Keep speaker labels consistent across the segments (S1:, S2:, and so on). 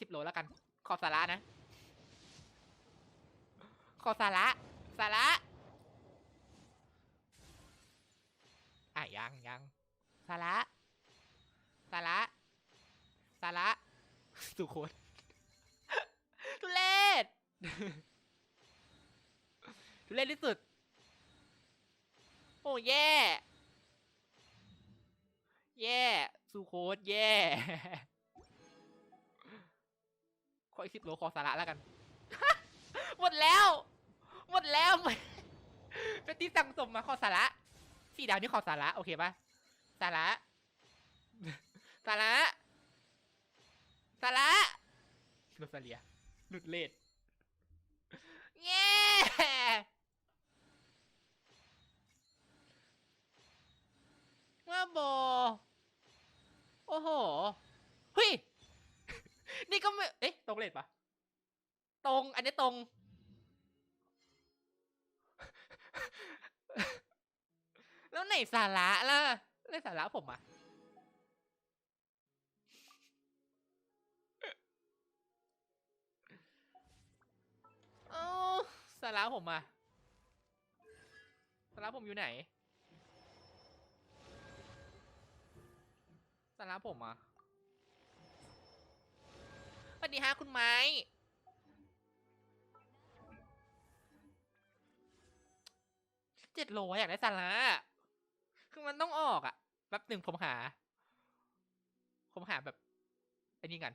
S1: สิบโลแล้วกัน ขอสาระนะ ขอสาระสาระอะยังยังสาระสาระสาระสุโคตทุเรศทุเรศที่สุด โอ้แย่ แย่ สุโคตแย่ ขออีกสิบโลขอสาระแล้วกัน หมดแล้ว หมดแล้วเป็นที่สั่งสมมาขอสาระสี่ดาวนี่ขอสาระโอเคปะสาระสาระสาระโรซาเลียหลุดเลดเย้ว่าโบ โอ้โห เฮ้ย นี่ก็ไม่ เอ๊ะตรงเลดปะตรง อันนี้ตรง แล้วไหนสาระล่ะไหนสาระผมอะเอ้าสาระผมอะสาระผมอยู่ไหนสาระผมอะ วัสดีฮะคุณไม้ เจ็ดโลอยากได้สาระคือมันต้องออกอะแป๊บหนึ่งผมหา ผมหาแบบไอ้นี่กัน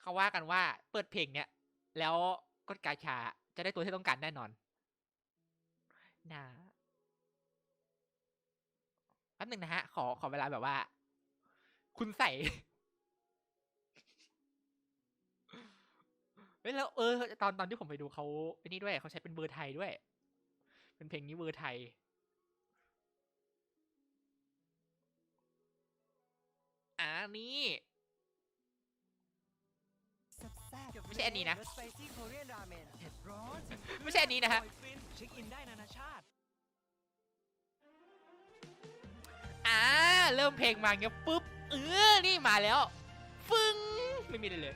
S1: เขาว่ากันว่าเปิดเพลงเนี้ยแล้วกดกาชาจะได้ตัวที่ต้องการแน่นอนนะแป๊บหนึ่งนะฮะ ขอขอเวลาแบบว่า คุณใส่ เฮ้ยแล้วเออตอนตอนที่ผมไปดูเขาไอ้นี่ด้วยเขาใช้เป็นเบอร์ไทยด้วย เป็นเพลงนี้เวอร์ไทย อ่านี่ไม่ใช่อันนี้นะ
S2: สไปซี่โคเรียนราเมนเผ็ดร้อน
S1: ไม่ใช่อันนี้นะฮะ
S2: อร่อยฟินเช็คอินได้นานาชาติ
S1: อ่าเริ่มเพลงมาเงี้ยปุ๊บเออนี่มาแล้ว ฟึ้งไม่มีเลยเลย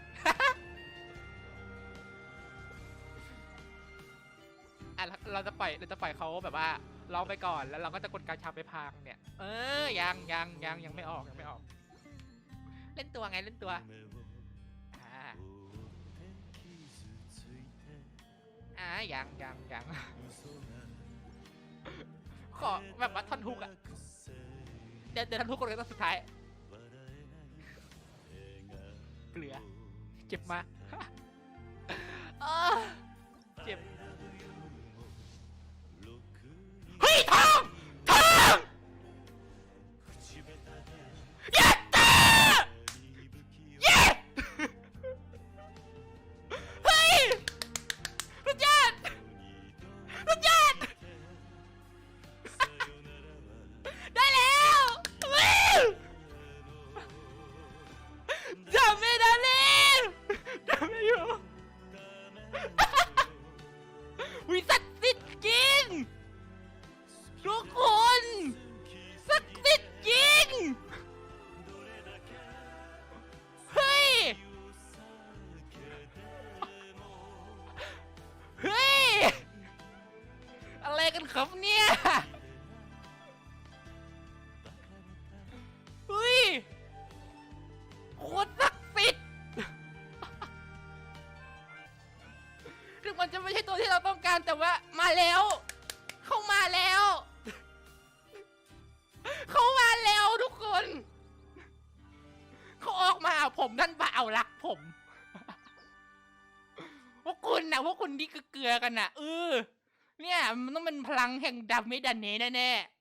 S1: ะเราจะปล่อยเราจะปล่อยเขาแบบว่าร้องไปก่อนแล้วเราก็จะกดการชาไปพางเนี่ย เออยังยังยังยังไม่ออกยังไม่ออก เล่นตัวไงเล่นตัวอ่าอ่ายังยังยังขอแบบว่าท่อนฮุกอะเดี๋ยวเดี๋ยวท่อนฮุกก่อนเลยตอนสุดท้ายเกลือเจ็บมาเจ็บ อะไรกันครับเนี่ยเฮ้ยโคตรศักดิ์สิทธิ์ถึงมันจะไม่ใช่ตัวที่เราต้องการแต่ว่ามาแล้ว เข้ามาแล้ว เข้ามาแล้วทุกคน เขาออกมาเอาผมนั่นเปล่ารักผมพวกคุณนะพวกคุณที่เกลือกันนะเออ เนี่ยมันต้องเป็นพลังแห่งดาเมดันเนแน่ๆ